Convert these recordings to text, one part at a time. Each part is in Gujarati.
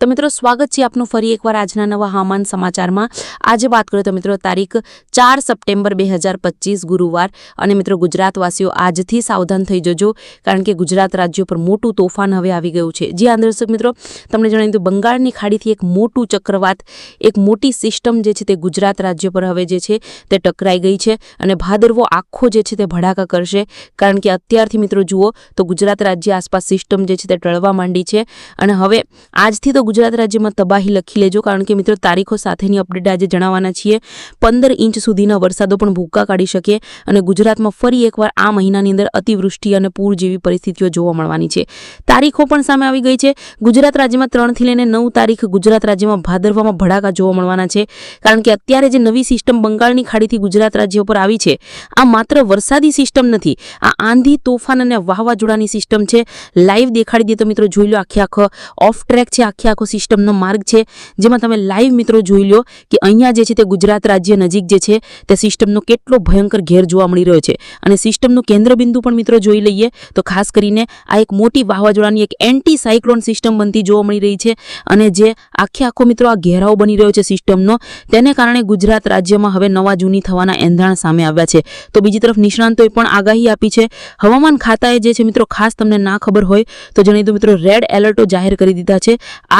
તો મિત્રો, સ્વાગત છે આપનું ફરી એકવાર આજના નવા હવામાન સમાચારમાં. આજે વાત કરીએ તો મિત્રો, તારીખ ચાર સપ્ટેમ્બર બે હજાર પચીસ, ગુરુવાર. અને મિત્રો, ગુજરાતવાસીઓ આજથી સાવધાન થઈ જજો, કારણ કે ગુજરાત રાજ્યો પર મોટું તોફાન હવે આવી ગયું છે. જી આ મિત્રો, તમને જણાવી દઉં, બંગાળની ખાડીથી એક મોટું ચક્રવાત, એક મોટી સિસ્ટમ જે છે તે ગુજરાત રાજ્ય પર હવે જે છે તે ટકરાઈ ગઈ છે અને ભાદરવો આખો જે છે તે ભડાકા કરશે. કારણ કે અત્યારથી મિત્રો, જુઓ તો ગુજરાત રાજ્ય આસપાસ સિસ્ટમ જે છે તે ટળવા માંડી છે. અને હવે આજથી તો ગુજરાત રાજ્યમાં તબાહી લખી લેજો, કારણ કે મિત્રો તારીખો સાથેની અપડેટ આજે જણાવવાના છીએ. પંદર ઇંચ સુધીના વરસાદો પણ ભૂક્કા કાઢી શકે અને ગુજરાતમાં ફરી એકવાર આ મહિનાની અંદર અતિવૃષ્ટિ અને પૂર જેવી પરિસ્થિતિઓ જોવા મળવાની છે. તારીખો પણ સામે આવી ગઈ છે. ગુજરાત રાજ્યમાં ત્રણથી લઈને નવ તારીખ ગુજરાત રાજ્યમાં ભાદરવામાં ભડાકા જોવા મળવાના છે, કારણ કે અત્યારે જે નવી સિસ્ટમ બંગાળની ખાડીથી ગુજરાત રાજ્ય ઉપર આવી છે, આ માત્ર વરસાદી સિસ્ટમ નથી, આ આંધી, તોફાન અને વાવાઝોડાની સિસ્ટમ છે. લાઈવ દેખાડી દે તો મિત્રો જોઈ લો આખે આખો ઓફ ટ્રેક છે આખે આખો સિસ્ટમનો માર્ગ છે, જેમાં તમે લાઈવ મિત્રો જોઈ લો કે અહીંયા જે છે તે ગુજરાત રાજ્ય નજીક જે છે, તે સિસ્ટમનો કેટલો ભયંકર ઘેર જોવા મળી રહ્યો છે. અને સિસ્ટમનું કેન્દ્રબિંદુ પણ મિત્રો જોઈ લઈએ, તો ખાસ કરીને આ એક મોટી વાવાઝોડાની એક એન્ટી સાયક્લોન સિસ્ટમ બનતી જોવા મળી રહી છે. અને જે આખે આખો મિત્રો આ ઘેરાવ બની રહ્યો છે સિસ્ટમનો, તેને કારણે ગુજરાત રાજ્યમાં હવે નવા જૂની થવાના એંધાણ સામે આવ્યા છે. તો બીજી તરફ નિષ્ણાંતોએ પણ આગાહી આપી છે. હવામાન ખાતાએ જે છે મિત્રો ખાસ તમને ના ખબર હોય, તો જણાવી દો મિત્રો રેડ એલર્ટો જાહેર કરી દીધા છે.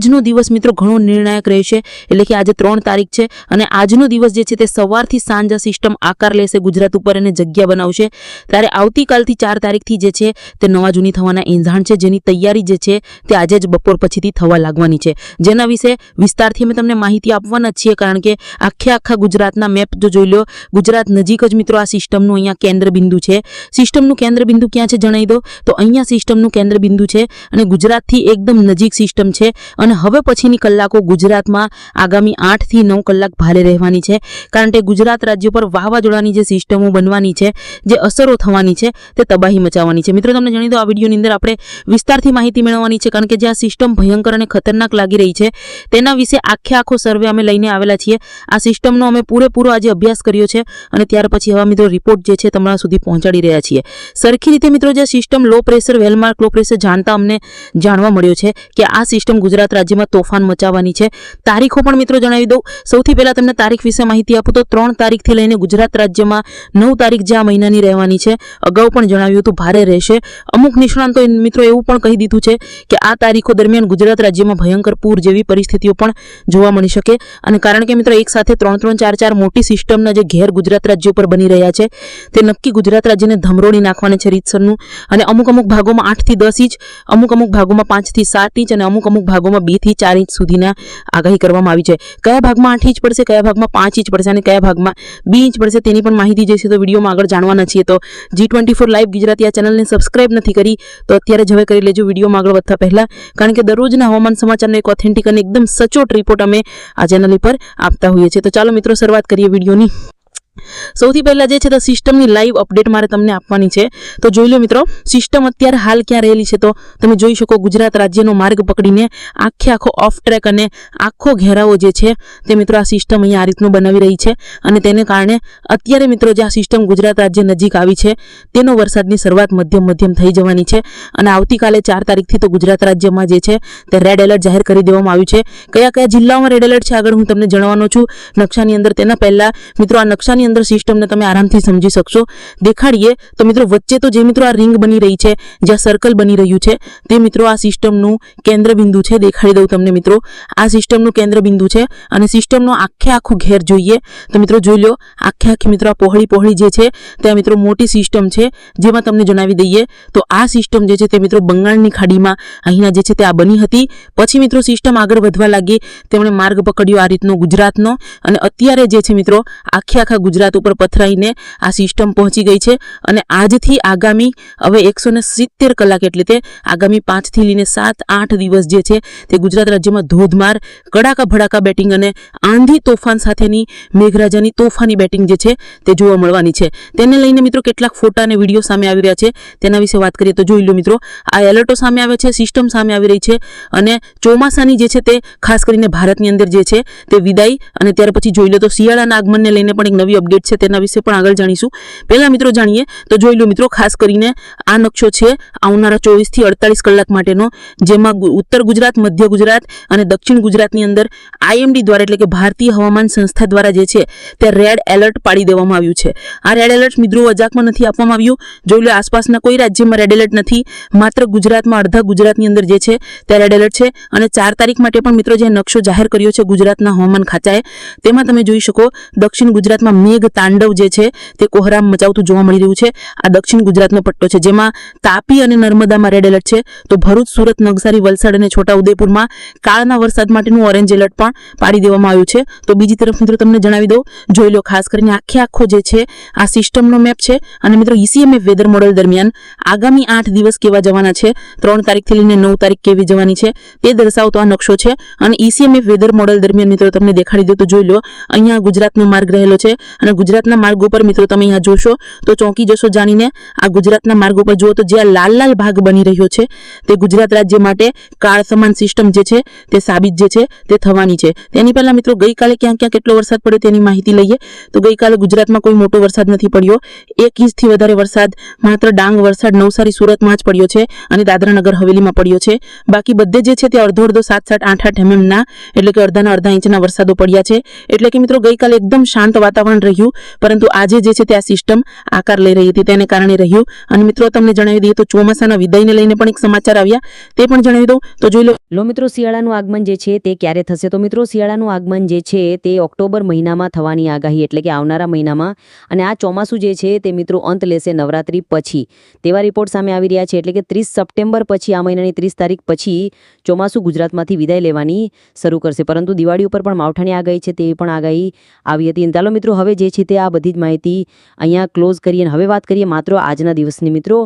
આજનો દિવસ મિત્રો ઘણો નિર્ણાયક રહેશે. એટલે કે આજે ત્રણ તારીખ છે અને આજનો દિવસ જે છે તે સવારથી સાંજ સિસ્ટમ આકાર લેશે ગુજરાત ઉપર એને જગ્યા બનાવશે. ત્યારે આવતીકાલથી ચાર તારીખથી જે છે તે નવા જૂની થવાના એંધાણ છે. જેની તૈયારી જે છે તે આજે જ બપોર પછીથી થવા લાગવાની છે. જેના વિશે વિસ્તારથી અમે તમને માહિતી આપવાના છીએ કારણ કે આખે આખા ગુજરાતના મેપ જો જોઈ લો, ગુજરાત નજીક જ મિત્રો આ સિસ્ટમનું અહીંયા કેન્દ્ર બિંદુ છે. સિસ્ટમનું કેન્દ્રબિંદુ ક્યાં છે જણાવી દો? તો અહીંયા સિસ્ટમનું કેન્દ્ર બિંદુ છે અને ગુજરાતથી એકદમ નજીક સિસ્ટમ છે અને હવે પછીની કલાકો ગુજરાતમાં આગામી આઠથી નવ કલાક ભારે રહેવાની છે. કારણ કે ગુજરાત રાજ્ય પર વાવાઝોડાની જે સિસ્ટમો બનવાની છે, જે અસરો થવાની છે, તે તબાહી મચાવવાની છે. મિત્રો, તમને જણાવી દો, આ વિડીયોની અંદર આપણે વિસ્તારથી માહિતી મેળવવાની છે, કારણ કે જે આ સિસ્ટમ ભયંકર અને ખતરનાક લાગી રહી છે, તેના વિશે આખે આખો સર્વે અમે લઈને આવેલા છીએ. આ સિસ્ટમનો અમે પૂરેપૂરો આજે અભ્યાસ કર્યો છે અને ત્યાર પછી હવે મિત્રો રિપોર્ટ જે છે, તમારા સુધી પહોંચાડી રહ્યા છીએ. સરખી રીતે મિત્રો, જે system low pressure well marked low pressure જાણતા અમને જાણવા મળ્યો છે કે આ સિસ્ટમ ગુજરાત રાજ્યમાં તોફાન મચાવવાની છે. તારીખો પણ મિત્રો જણાવી દઉં. સૌથી પહેલાં તમને તારીખ વિશે માહિતી આપું તો ત્રણ તારીખથી લઈને ગુજરાત રાજ્યમાં નવ તારીખ જે આ મહિનાની રહેવાની છે. અગાઉ પણ જણાવ્યું હતું ભારે રહેશે. અમુક નિષ્ણાંતોએ મિત્રો એવું પણ કહી દીધું છે કે આ તારીખો દરમિયાન ગુજરાત રાજ્યમાં ભયંકર પૂર જેવી પરિસ્થિતિઓ પણ જોવા મળી શકે. અને કારણ કે મિત્રો એક સાથે ત્રણ ત્રણ ચાર ચાર મોટી સિસ્ટમના જે ઘેર ગુજરાત રાજ્ય ઉપર બની રહ્યા છે, તે નક્કી ગુજરાત રાજ્યને ધમરોડી નાખવાની છે રીતસરનું. અને અમુક અમુક ભાગોમાં આઠથી દસ ઇંચ, અમુક અમુક ભાગોમાં પાંચથી સાત ઇંચ અને અમુક અમુક ભાગોમાં બેથી ચાર ઇંચ સુધીના આગાહી કરવામાં આવી છે. કયા ભાગમાં આઠ ઇંચ પડશે, કયા ભાગમાં પાંચ ઇંચ પડશે અને કયા ભાગમાં બે ઇંચ પડશે તેની પણ માહિતી જે છે. તો વિડીયોમાં આગળ જાણવાના છીએ તો G twenty four live Gujarati આ ચેનલને સબસ્ક્રાઇબ નથી કરી તો અત્યારે જ હવે કરી લેજો વિડીયોમાં આગળ વધતા પહેલાં. કારણ કે દરરોજના હવામાન સમાચારનો એક ઓથેન્ટિક અને એકદમ સચોટ રિપોર્ટ અમે આ ચેનલ પર આપતા હોઈએ છીએ. તો ચાલો મિત્રો, શરૂઆત કરીએ વિડીયોની. સૌથી પહેલા જે છે તો સિસ્ટમની લાઈવ અપડેટ મારે તમને આપવાની છે. તો જોઈ લો મિત્રો, સિસ્ટમ અત્યારે હાલ ક્યાં રહેલી છે તો તમે જોઈ શકો ગુજરાત રાજ્યનો માર્ગ પકડીને આખે આખો ઓફ ટ્રેક અને આખો ઘેરાવો જે છે તે મિત્રો આ સિસ્ટમ અહીંયા આ રીતનું બનાવી રહી છે. અને તેને કારણે અત્યારે મિત્રો જે આ સિસ્ટમ ગુજરાત રાજ્ય નજીક આવી છે, તેનો વરસાદની શરૂઆત મધ્યમ મધ્યમ થઈ જવાની છે. અને આવતીકાલે ચાર તારીખથી તો ગુજરાત રાજ્યમાં જે છે તે રેડ એલર્ટ જાહેર કરી દેવામાં આવ્યું છે. કયા કયા જિલ્લાઓમાં રેડ એલર્ટ છે આગળ હું તમને જણાવવાનો છું. નકશાની અંદર તેના પહેલાં મિત્રો આ નકશાની અંદર સિસ્ટમને તમે આરામથી સમજી શકશો. દેખાડીએ તો મિત્રો વચ્ચે તો જે મિત્રો આ રિંગ બની રહી છે જ્યાં સર્કલ બની રહ્યું છે, તે મિત્રો આ સિસ્ટમનું કેન્દ્રબિંદુ છે. દેખાડી દઉં તમને મિત્રો. આ સિસ્ટમનું કેન્દ્રબિંદુ છે અને સિસ્ટમનો આખે આખું ઘેર જોઈએ. તો મિત્રો જોઈ લો, આખે આખી મિત્રો આ પહોળી પહોળી જે છે, તે મિત્રો મોટી સિસ્ટમ છે, જેમાં તમને જણાવી દઈએ. તો આ સિસ્ટમ જે છે તે મિત્રો બંગાળની ખાડીમાં અહીંના જે છે તે આ બની હતી. પછી મિત્રો સિસ્ટમ આગળ વધવા લાગી. તેમણે માર્ગ પકડ્યો આ રીતનો ગુજરાતનો. અને અત્યારે જે છે મિત્રો, આખે આખા ગુજરાત ઉપર પથરાઈને આ સિસ્ટમ પહોંચી ગઈ છે અને આજથી આગામી, હવે એકસો સિત્તેર કલાક એટલે તે આગામી પાંચથી લઈને સાત, આઠ દિવસ જે છે તે ગુજરાત રાજ્યમાં ધોધમાર, કડાકા ભડાકા બેટિંગ અને આંધી તોફાન સાથેની, મેઘરાજાની તોફાની બેટિંગ જે છે તે જોવા મળવાની છે. તેને લઈને મિત્રો કેટલાક ફોટા અને વીડિયો સામે આવી રહ્યા છે. તેના વિશે વાત કરીએ તો જોઈ લો મિત્રો, આ એલર્ટો સામે આવે છે, સિસ્ટમ સામે આવી રહી છે અને ચોમાસાની જે છે તે, ખાસ કરીને ભારતની અંદર જે છે તે વિદાય અને ત્યાર પછી જોઈ લો તો શિયાળાના આગમનને લઈને પણ એક નવી અપડેટ છે તેના વિશે પણ આગળ જાણીશું. પહેલાં મિત્રો જાણીએ, તો જોઈ લો મિત્રો, ખાસ કરીને આ નકશો છે આવનારા ચોવીસથી અડતાલીસ કલાક માટેનો, જેમાં ઉત્તર ગુજરાત, મધ્ય ગુજરાત અને દક્ષિણ ગુજરાતની અંદર આઈએમડી દ્વારા એટલે કે ભારતીય હવામાન સંસ્થા દ્વારા જે છે તે રેડ એલર્ટ પાડી દેવામાં આવ્યું છે. આ રેડ એલર્ટ મિત્રો અજાકમાં નથી આપવામાં આવ્યું. જોઈ લો આસપાસના કોઈ રાજ્યમાં રેડ એલર્ટ નથી. માત્ર ગુજરાતમાં અડધા ગુજરાતની અંદર જે છે તે રેડ એલર્ટ છે. અને ચાર તારીખ માટે પણ મિત્રો જે નકશો જાહેર કર્યો છે ગુજરાતના હવામાન ખાતાએ, તેમાં તમે જોઈ શકો દક્ષિણ ગુજરાતમાં મેઘ તાંડવ જે છે તે કોહરામ મચાવતું જોવા મળી રહ્યું છે. આ દક્ષિણ ગુજરાતનો પટ્ટો છે, જેમાં તાપી અને નર્મદામાં રેડ એલર્ટ છે. તો ભરૂચ, સુરત, નવસારી, વલસાડ અને છોટાઉદેપુરમાં કાળના વરસાદ માટેનું ઓરેન્જ એલર્ટ પણ પાડી દેવામાં આવ્યું છે. તો બીજી તરફ મિત્રો તમને જણાવી દઉં, જોઈ લો ખાસ કરીને આખે આખો જે છે, આ સિસ્ટમનો મેપ છે. અને મિત્રો ઈસીએમએફ વેધર મોડેલ દરમિયાન આગામી આઠ દિવસ કેવા જવાના છે? ત્રણ તારીખથી લઈને નવ તારીખ કેવી જવાની છે? તે દર્શાવતો આ નકશો છે. અને ઈસીએમએફ વેધર મોડેલ દરમિયાન મિત્રો તમને દેખાડી દો તો જોઈ લો, અહીંયા ગુજરાતનો માર્ગ રહેલો છે. અને ગુજરાતના માર્ગો પર, મિત્રો, તમે અહીંયા જોશો તો ચોંકી જશો જાણીને. આ ગુજરાતના માર્ગો પર જુઓ તો જે આ લાલ લાલ ભાગ બની રહ્યો છે, તે ગુજરાત રાજ્ય માટે કાળ સમાન સિસ્ટમ જે છે, તે સાબિત જે છે, તે થવાની છે. તેની પહેલાં, મિત્રો, ગઈકાલે ક્યાં ક્યાં કેટલો વરસાદ પડ્યો તેની માહિતી લઈએ. તો ગઈકાલે ગુજરાતમાં કોઈ મોટો વરસાદ નથી પડ્યો. એક ઇંચથી વધારે વરસાદ, માત્ર ડાંગ વરસાદ નવસારી, સુરતમાં જ પડ્યો છે અને દાદરા નગર હવેલીમાં પડ્યો છે. બાકી બધે જે છે તે અડધો અડધો સાત સાત આઠ આઠ એમએમના, એટલે કે અડધાના અડધા ઇંચના વરસાદો પડ્યા છે. એટલે કે, મિત્રો, ગઈકાલે એકદમ શાંત વાતાવરણ રહ્યું, પરંતુ આજે જે છે તે આ સિસ્ટમ આકાર લઈ રહી હતી, તેને કારણે રહ્યું. અને મિત્રો, તમને જણાવી દઈએ તો ચોમાસાના વિદાયને લઈને પણ એક સમાચાર આવ્યા. તે પણ જણાવી દઉં. તો જોઈ લો. મિત્રો, શિયાળાનું આગમન જે છે તે ક્યારે થશે? તો મિત્રો, શિયાળાનું આગમન જે છે તે ઓક્ટોબર મહિનામાં થવાની આગાહી, એટલે કે આવનારા મહિનામાં. અને આ ચોમાસું જે છે તે મિત્રો, અંત લેશે નવરાત્રી પછી. તેવા રિપોર્ટ સામે આવી રહ્યા છે, એટલે કે ત્રીસ સપ્ટેમ્બર પછી, આ મહિનાની ત્રીસ તારીખ પછી ચોમાસું ગુજરાતમાંથી વિદાય લેવાની શરૂ કરશે. પરંતુ દિવાળી ઉપર પણ માવઠાની આગાહી છે, તેવી પણ આગાહી આવી હતી. ચાલો મિત્રો, હવે જે છે તે આ બધી જ માહિતી અહીંયા ક્લોઝ કરીએ અને હવે વાત કરીએ માત્ર આજના દિવસની. મિત્રો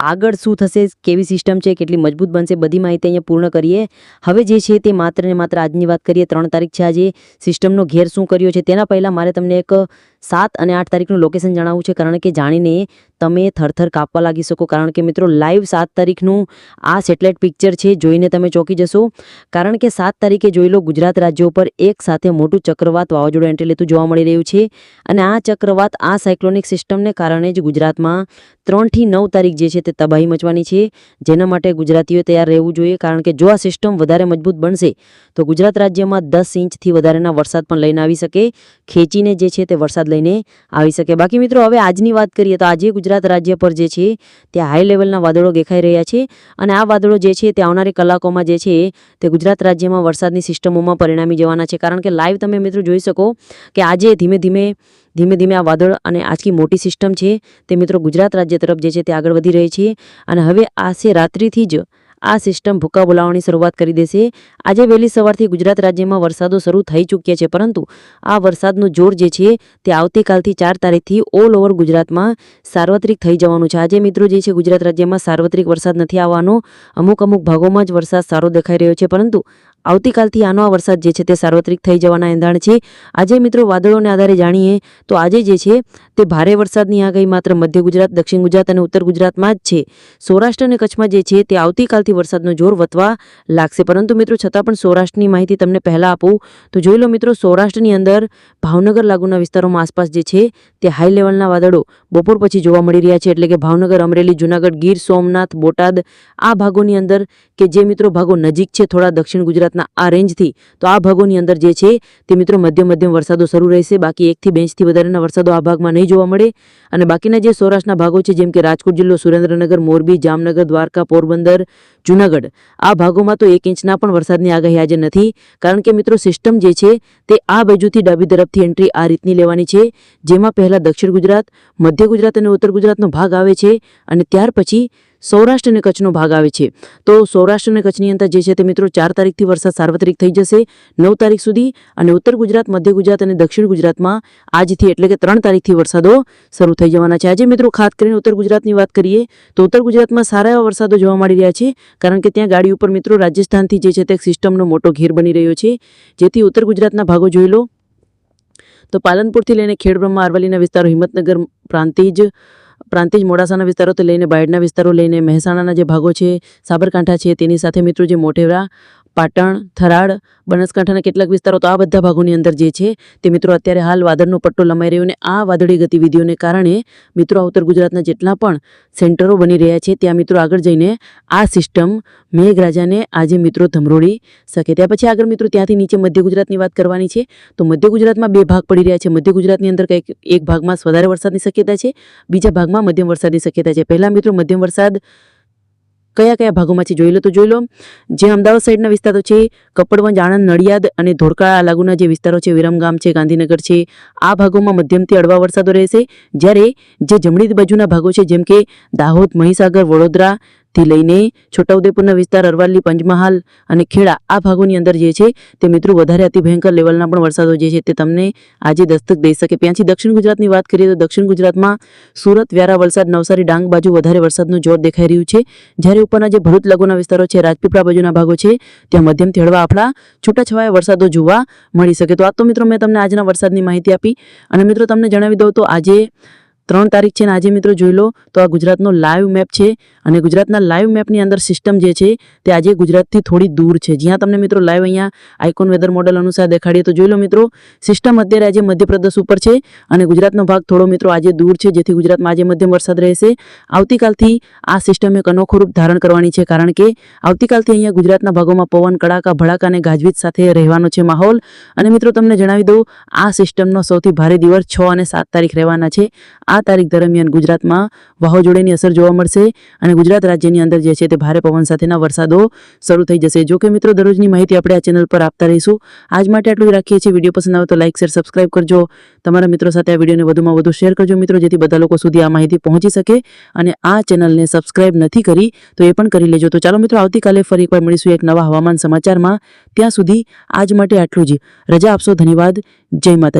આગળ શું થશે, કેવી સિસ્ટમ છે, કેટલી મજબૂત બનશે, બધી માહિતી અહીંયા પૂર્ણ કરીએ. હવે જે છે તે માત્ર ને માત્ર આજની વાત કરીએ, ત્રણ તારીખ છે આજે. સિસ્ટમનો ઘેર શું કર્યો છે તેના પહેલાં મારે તમને એક સાત અને આઠ તારીખનું લોકેશન જણાવવું છે, કારણ કે જાણીને તમે થરથર કાપવા લાગી શકો. કારણ કે મિત્રો લાઈવ સાત તારીખનું આ સેટેલાઇટ પિક્ચર છે, જોઈને તમે ચોંકી જશો. કારણ કે સાત તારીખે જોઈ લો, ગુજરાત રાજ્ય ઉપર એક સાથે મોટું ચક્રવાત વાવાઝોડું એન્ટ્રી લેતું જોવા મળી રહ્યું છે. અને આ ચક્રવાત, આ સાયક્લોનિક સિસ્ટમને કારણે જ ગુજરાતમાં ત્રણથી નવ તારીખ જે છે તે તબાહી મચવાની છે. જેના માટે ગુજરાતીઓ તૈયાર રહેવું જોઈએ, કારણ કે જો આ સિસ્ટમ વધારે મજબૂત બનશે, તો ગુજરાત રાજ્યમાં દસ ઇંચથી વધારેના વરસાદ પણ લઈને આવી શકે. ખેંચીને જે છે તે વરસાદ લઈને આવી શકે. બાકી મિત્રો, હવે આજની વાત કરીએ તો આજે ગુજરાત રાજ્ય પર જે છે તે હાઈ લેવલના વાદળો દેખાઈ રહ્યા છે. અને આ વાદળો જે છે તે આવનારી કલાકોમાં જે છે, તે ગુજરાત રાજ્યમાં વરસાદની સિસ્ટમોમાં પરિણામી જવાના છે. કારણ કે લાઈવ તમે મિત્રો જોઈ શકો કે આજે ધીમે ધીમે ધીમે ધીમે આ વાદળ અને આજકી મોટી સિસ્ટમ છે તે મિત્રો ગુજરાત રાજ્ય તરફ જે છે તે આગળ વધી રહી છે. અને હવે આશે રાત્રિથી જ આ સિસ્ટમ ભૂકા બોલાવવાની શરૂઆત કરી દેશે. આજે વહેલી સવારથી ગુજરાત રાજ્યમાં વરસાદો શરૂ થઈ ચૂક્યા છે, પરંતુ આ વરસાદનું જોર જે છે તે આવતીકાલથી ચાર તારીખથી ઓલ ઓવર ગુજરાતમાં સાર્વત્રિક થઈ જવાનું છે. આજે મિત્રો જે છે ગુજરાત રાજ્યમાં સાર્વત્રિક વરસાદ નથી આવવાનો. અમુક અમુક ભાગોમાં જ વરસાદ સારો દેખાઈ રહ્યો છે, પરંતુ આવતીકાલથી આનો આ વરસાદ જે છે તે સાર્વત્રિક થઈ જવાના એંધાણ છે. આજે મિત્રો વાદળોને આધારે જાણીએ તો આજે જે છે તે ભારે વરસાદની આગાહી માત્ર મધ્ય ગુજરાત, દક્ષિણ ગુજરાત અને ઉત્તર ગુજરાતમાં જ છે. સૌરાષ્ટ્ર અને કચ્છમાં જે છે તે આવતીકાલથી વરસાદનો જોર વધવા લાગશે. પરંતુ મિત્રો, છતાં પણ સૌરાષ્ટ્રની માહિતી તમને પહેલાં આપું, તો જોઈ લો મિત્રો, સૌરાષ્ટ્રની અંદર ભાવનગર લાગુના વિસ્તારોમાં આસપાસ જે છે તે હાઈ લેવલના વાદળો બપોર પછી જોવા મળી રહ્યા છે. એટલે કે ભાવનગર, અમરેલી, જુનાગઢ, ગીર, સોમનાથ, બોટાદ, આ ભાગોની અંદર કે જે મિત્રો ભાગો નજીક છે, થોડા દક્ષિણ ગુજરાતના આ રેન્જથી તો આ ભાગોની અંદર જે છે, તે મિત્રો મધ્યમ મધ્યમ વરસાદો શરૂ રહેશે. બાકી એકથી બે ઇંચથી વધારેના વરસાદો આ ભાગમાં નહીં જોવા મળે. અને બાકીના જે સૌરાષ્ટ્રના ભાગો છે, જેમ કે રાજકોટ જિલ્લો, સુરેન્દ્રનગર, મોરબી, જામનગર, દ્વારકા, પોરબંદર જુનાગઢ. આ ભાગોમાં તો એક ઇંચના પણ વરસાદની આગાહી આજે નથી. કારણ કે મિત્રો સિસ્ટમ જે છે તે આ બાજુથી ડાબી તરફથી એન્ટ્રી આ રીતની લેવાની છે. જેમાં પહેલાં દક્ષિણ ગુજરાત, મધ્ય ગુજરાત અને ઉત્તર ગુજરાતનો ભાગ આવે છે અને ત્યાર પછી સૌરાષ્ટ્ર અને કચ્છનો ભાગ આવે છે. તો સૌરાષ્ટ્ર અને કચ્છની અંદર જે છે તે મિત્રો ચાર તારીખથી વરસાદ સાર્વત્રિક થઈ જશે. નવ તારીખ સુધી અને ઉત્તર ગુજરાત, મધ્ય ગુજરાત અને દક્ષિણ ગુજરાતમાં આજથી એટલે કે ત્રણ તારીખથી વરસાદો શરૂ થઈ જવાના છે. આજે મિત્રો ખાસ કરીને ઉત્તર ગુજરાતની વાત કરીએ, તો ઉત્તર ગુજરાતમાં સારા એવા વરસાદો જોવા મળી રહ્યા છે, કારણ કે ત્યાં ગાડી ઉપર મિત્રો રાજસ્થાનથી જે છે તે સિસ્ટમનો મોટો ઘેર બની રહ્યો છે. જેથી ઉત્તર ગુજરાતના ભાગો જોઈ લો. તો પાલનપુરથી લઈને ખેડબ્રહ્મા, અરવલ્લીના વિસ્તારો, હિંમતનગર પ્રાંતિજ પ્રાંતિજ મોડાસાના વિસ્તારોથી લઈને બાયડના વિસ્તારો લઈને મહેસાણાના જે ભાગો છે, સાબરકાંઠા છે, તેની સાથે મિત્રો જે મોટેરા પાટણ, થરાડ, બનાસકાંઠાના કેટલાક વિસ્તારો તો આ બધા ભાગોની અંદર જે છે તે મિત્રો અત્યારે હાલ વાદળનો પટ્ટો લંબાઈ રહ્યો અને આ વાદળી ગતિવિધિઓને કારણે મિત્રો આ ઉત્તર ગુજરાતના જેટલા પણ સેન્ટરો બની રહ્યા છે ત્યાં મિત્રો આગળ જઈને આ સિસ્ટમ મેઘરાજાને આજે મિત્રો ધમરોળી શકે. ત્યાં પછી આગળ મિત્રો ત્યાંથી નીચે મધ્ય ગુજરાતની વાત કરવાની છે. તો મધ્ય ગુજરાતમાં બે ભાગ પડી રહ્યા છે. મધ્ય ગુજરાતની અંદર કંઈક એક ભાગમાં વધારે વરસાદની શક્યતા છે. બીજા ભાગમાં મધ્યમ વરસાદની શક્યતા છે. પહેલાં મિત્રો મધ્યમ વરસાદ કયા કયા ભાગોમાં છે જોઈ લો તો જોઈ લો. જે અમદાવાદ સાઈડના વિસ્તારો છે, કપડવંજ, આણંદ, નડિયાદ અને ધોળકાળા લાગુના જે વિસ્તારો છે વિરમગામ છે, ગાંધીનગર છે, આ ભાગોમાં મધ્યમથી અડવા વરસાદો રહેશે. જ્યારે જે જમણી બાજુના ભાગો છે, જેમ કે દાહોદ, મહીસાગર, વડોદરા થી લઈને છોટાઉદેપુરના વિસ્તાર, અરવાલ્લી, પંચમહાલ અને ખેડા આ ભાગોની અંદર જે છે તે મિત્રો વધારે અતિ ભયંકર લેવલના પણ વરસાદો જે છે તે તમને આજે દસ્તક દઈ શકે. ત્યાંથી દક્ષિણ ગુજરાતની વાત કરીએ તો દક્ષિણ ગુજરાતમાં સુરત, વ્યારા, વલસાડ, નવસારી, ડાંગ બાજુ વધારે વરસાદનું જોર દેખાઈ રહ્યું છે. જ્યારે ઉપરના જે ભરૂચ લઘુના વિસ્તારો છે, રાજપીપળા બાજુના ભાગો છે, ત્યાં મધ્યમથી હળવા આપણા છૂટાછવાયા વરસાદો જોવા મળી શકે. તો આ તો મિત્રો મેં તમને આજના વરસાદની માહિતી આપી. અને મિત્રો તમને જણાવી દઉં તો આજે ત્રણ તારીખ છે ને આજે મિત્રો જોઈ લો, તો આ ગુજરાતનો લાઈવ મેપ છે અને ગુજરાતના લાઈવ મેપની અંદર સિસ્ટમ જે છે તે આજે ગુજરાતથી થોડી દૂર છે. જ્યાં તમને મિત્રો લાઈવ અહીંયા આઇકોન વેધર મોડલ અનુસાર દેખાડીએ, તો જોઈ લો મિત્રો સિસ્ટમ અત્યારે આજે મધ્યપ્રદેશ ઉપર છે અને ગુજરાતનો ભાગ થોડો મિત્રો આજે દૂર છે, જેથી ગુજરાતમાં આજે મધ્યમ વરસાદ રહેશે. આવતીકાલથી આ સિસ્ટમ એક અનોખું રૂપ ધારણ કરવાની છે, કારણ કે આવતીકાલથી અહીંયા ગુજરાતના ભાગોમાં પવન, કડાકા, ભડાકા અને ગાજવીજ સાથે રહેવાનો છે માહોલ. અને મિત્રો તમને જણાવી દઉં, આ સિસ્ટમનો સૌથી ભારે દિવસ છ અને સાત તારીખ રહેવાના છે. આ તારીખ દરમિયાન ગુજરાતમાં વાવાઝોડાની અસર જોવા મળશે અને ગુજરાત રાજ્યની અંદર જે છે તે ભારે પવન સાથેના વરસાદો શરૂ થઈ જશે. જો મિત્રો, દરરોજની માહિતી આપણે આ ચેનલ પર આપતા રહીશું. આજ માટે આટલું જ રાખીએ છીએ. વીડિયો પસંદ આવે તો લાઇક શેર, સબસ્ક્રાઇબ કરજો. તમારા મિત્રો સાથે આ વિડીયોને વધુમાં વધુ શેર કરજો મિત્રો, જેથી બધા લોકો સુધી આ માહિતી પહોંચી શકે અને આ ચેનલને સબસ્ક્રાઇબ નથી કરી તો એ પણ કરી લેજો. તો ચાલો મિત્રો, આવતીકાલે ફરી એકવાર મળીશું એક નવા હવામાન સમાચારમાં. ત્યાં સુધી આજ માટે આટલું જ. રજા આપશો. ધન્યવાદ. જય માતા